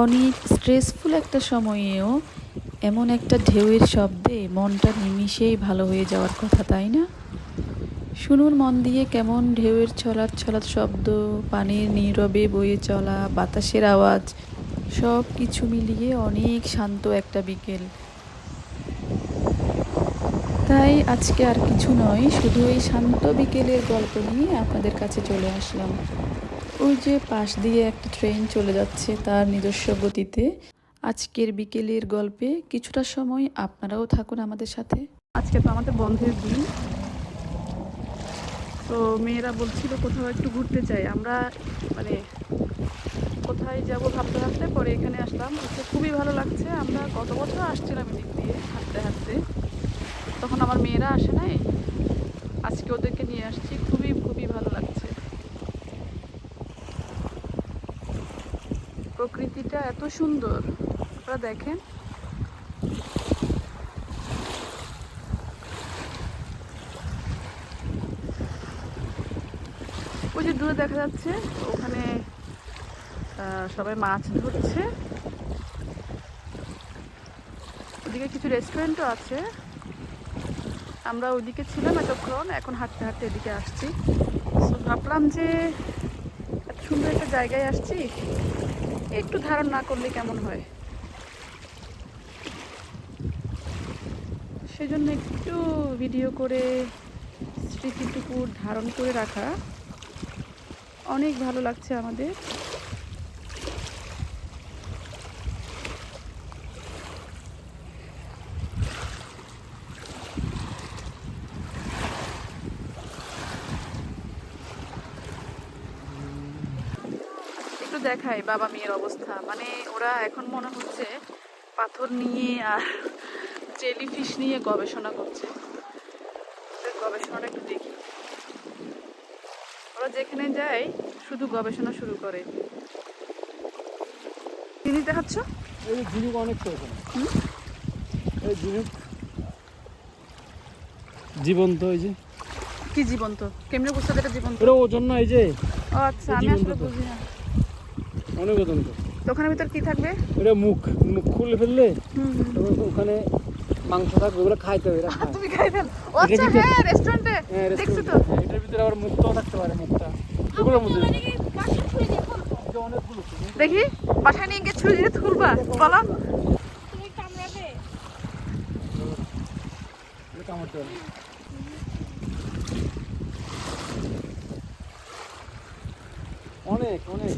অনেক স্ট্রেসফুল একটা সময়েও এমন একটা ঢেউয়ের শব্দে মনটা নিমিষেই ভালো হয়ে যাওয়ার কথা, তাই না? শুনুন মন দিয়ে কেমন ঢেউয়ের ছলাৎ ছলাৎ শব্দ, পানির নীরবে বয়ে চলা, বাতাসের আওয়াজ, সব কিছু মিলিয়ে অনেক শান্ত একটা বিকেল। তাই আজকে আর কিছু নয়, শুধু এই শান্ত বিকেলের গল্প নিয়ে আপনাদের কাছে চলে আসলাম। ওই যে পাশ দিয়ে একটা ট্রেন চলে যাচ্ছে তার নিজস্ব গতিতে। আজকের বিকেলের গল্পে কিছুটা সময় আপনারাও থাকুন আমাদের সাথে। আজকে তো আমাদের বন্ধের দিন। তো মেয়েরা বলছিল কোথাও একটু ঘুরতে চাই। আমরা মানে কোথায় যাব ভাবতে ভাবতে পরে এখানে আসলাম। তো খুবই ভালো লাগছে। আমরা গত বছর আসছিলাম এদিক দিয়ে হাঁটতে হাঁটতে। তখন আমার মেয়েরা আসে নাই। আজকে ওদেরকে নিয়ে আসছি। খুবই খুবই ভালো লাগছে। প্রকৃতিটা এত সুন্দর। আপনারা দেখেন। ওই যে দূরে দেখা যাচ্ছে, ওখানে সবাই মাছ ধরছে। ওদিকে কিছু রেস্টুরেন্টও আছে। আমরা ওইদিকে ছিলাম এতক্ষণ, এখন হাঁটতে হাঁটতে এদিকে আসছি। ভাবলাম যে, এত সুন্দর একটা জায়গায় আসছি। একটু ধারণ না করলে কেমন হয়? সেজন্য একটু ভিডিও করে স্মৃতিটুকু ধারণ করে রাখা অনেক ভালো লাগছে আমাদের। দেখাই বাবা মেয়ের অবস্থা। মানে ওরা এখন মনে হচ্ছে পাথর নিয়ে আর জেলিফিশ নিয়ে গবেষণা করছে। ওদের গবেষণাটা একটু দেখি। ওরা যেখানে যায় শুধু গবেষণা শুরু করে। জিনিস দেখাচ্ছ? এই ঝিনুক অনেক? এই ঝিনুক জীবন্ত এই যে। কি জীবন্ত? কেমনে বুঝতে এটা জীবন্ত? ওজন না এই যে। ও আচ্ছা আমি আসলে। বুঝি না অনেক ওজন তো। তো ওখানে ভিতর কি থাকবে? এটা মুখ মুখ খুলে ফেললে ওখানে মাংস থাকবে ওগুলো খাইতে হবে তুমি খাই ও আচ্ছা হ্যাঁ রেস্টুরেন্টে হ্যাঁ দেখছ তো। হ্যাঁ, এটার ভিতরে আবার মুক্তও থাকতে পারে মুখটা। ওগুলোর মধ্যে অনেকগুলো। দেখি বাসায় নিয়ে গিয়ে ছুরি দিয়ে তুলবা বলো। অনেক অনেক।